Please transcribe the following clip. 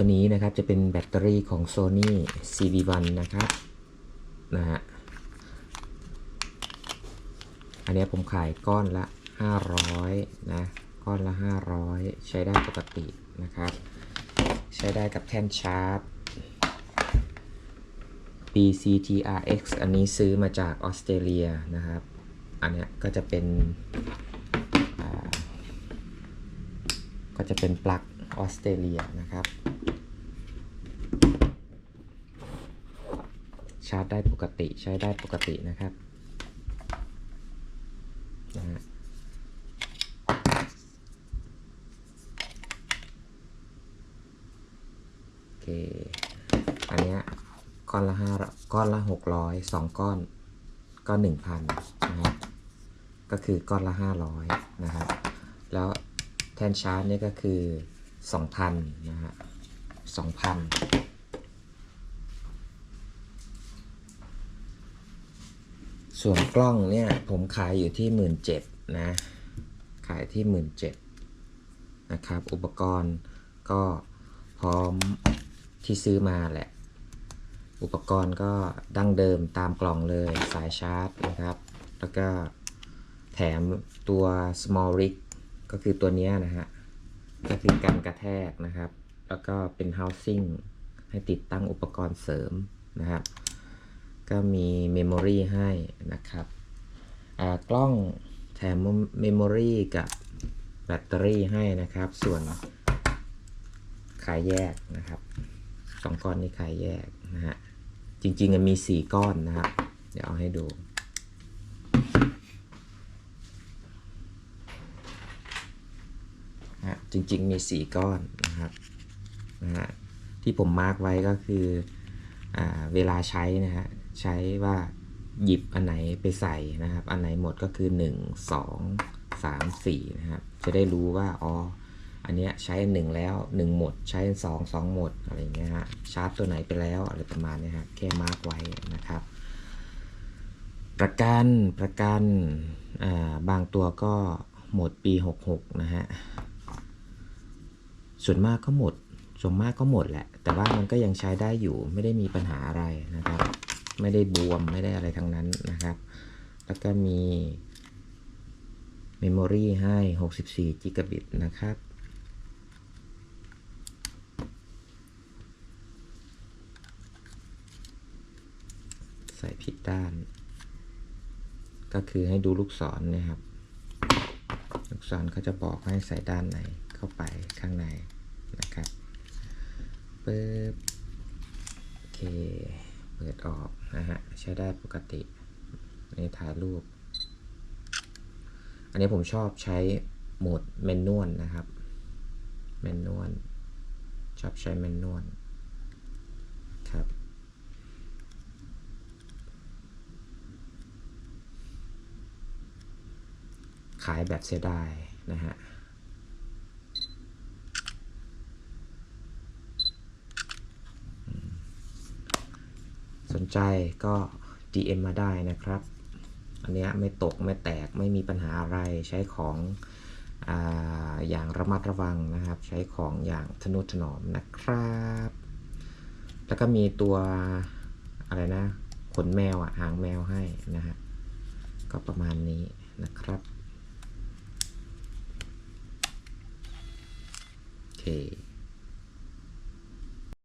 ตัวนี้นะครับจะเป็นแบตเตอรี่ของ Sony CV1 นะครับนะฮะอันนี้ผมขายก้อนละ 500 นะ ก้อนละ 500 ใช้ได้ปกตินะครับ ใช้ได้กับแท่นชาร์จ BCTRX อันนี้ซื้อมาจากออสเตรเลียนะครับ อันนี้ก็จะเป็น ก็จะเป็นปลั๊กออสเตรเลียนะครับ ชาร์จได้ปก ติใช้ได้ปกตินะครับนะฮะโอเค อันเนี้ยก้อนละห้าก้อนละหกร้อยสองก้อนก็หนึ่งพันนะครับก็คือก้อนละห้าร้อยนะครับ แล้วแทนชาร์จเนี่ยก็คือสองพันนะฮะสองพัน ส่วนกล้องเนี่ยผมขายอยู่ที่หมื่นเจ็ดนะ ขายที่หมื่นเจ็ดนะครับ อุปกรณ์ก็พร้อมที่ซื้อมาแหละ อุปกรณ์ก็ดั้งเดิมตามกล่องเลยสายชาร์จนะครับ แล้วก็แถมตัว small rig ก็คือตัวนี้นะฮะ ก็คือการกระแทกนะครับ แล้วก็เป็น housing ให้ติดตั้งอุปกรณ์เสริมนะครับ ก็มี memory ให้นะครับอ่ากล้องแถม memory กับแบตเตอรี่ให้นะครับ ส่วนขายแยกนะครับสองก้อนนี้ขายแยกนะฮะ จริงๆมันมี4ก้อนนะครับ เดี๋ยวเอาให้ดูนะฮะจริงๆมี4ก้อนนะครับนะฮะที่ผมมาร์กไว้ก็คือ เวลาใช้นะฮะใช้ว่าหยิบอันไหนไปใส่นะครับ อันไหนหมดก็คือ 1 2 3 4นะครับ จะได้รู้ว่าอ๋ออันเนี้ยใช้อันหนึ่งแล้ว 1 หมด ใช้อันสองสองหมดอะไรเงี้ยฮะชาร์จตัวไหนไปแล้วอะไรประมาณเนี้ยฮะแค่มาร์กไว้นะครับ ประกันประกันบางตัวก็หมดปี 66 นะฮะ ส่วนมากก็หมด ส่วนมากก็หมดแหละ แต่ว่ามันก็ยังใช้ได้อยู่ ไม่ได้มีปัญหาอะไรนะครับ ไม่ได้บวมไม่ได้อะไรทั้งนั้นนะครับ แล้วก็มี Memory ให้ 64 g b นะครับ ใส่ผิดด้าน ก็คือให้ดูลูกศรนะครับ ลูกศรเขาจะบอกให้ใส่ด้านไหนเข้าไปข้างในนะครับ ปึ๊บโอเค เปิดออกนะฮะ ใช้ได้ปกติอันถ่ายรูป อันนี้ผมชอบใช้โหมดแมนนวลนะครับแมนนวลชอบใช้แมนนวลครับขายแบบเสียดายนะฮะ นใจก็ DM มาได้นะครับ อันนี้ไม่ตกไม่แตกไม่มีปัญหาอะไรใช้ของออย่างระมัดระวังนะครับ ใช้ของอย่างทนุถนอมนะครับ แล้วก็มีตัวอะไรนะขนแมวอะหางแมวให้นะฮะก็ประมาณนี้นะครับโอเค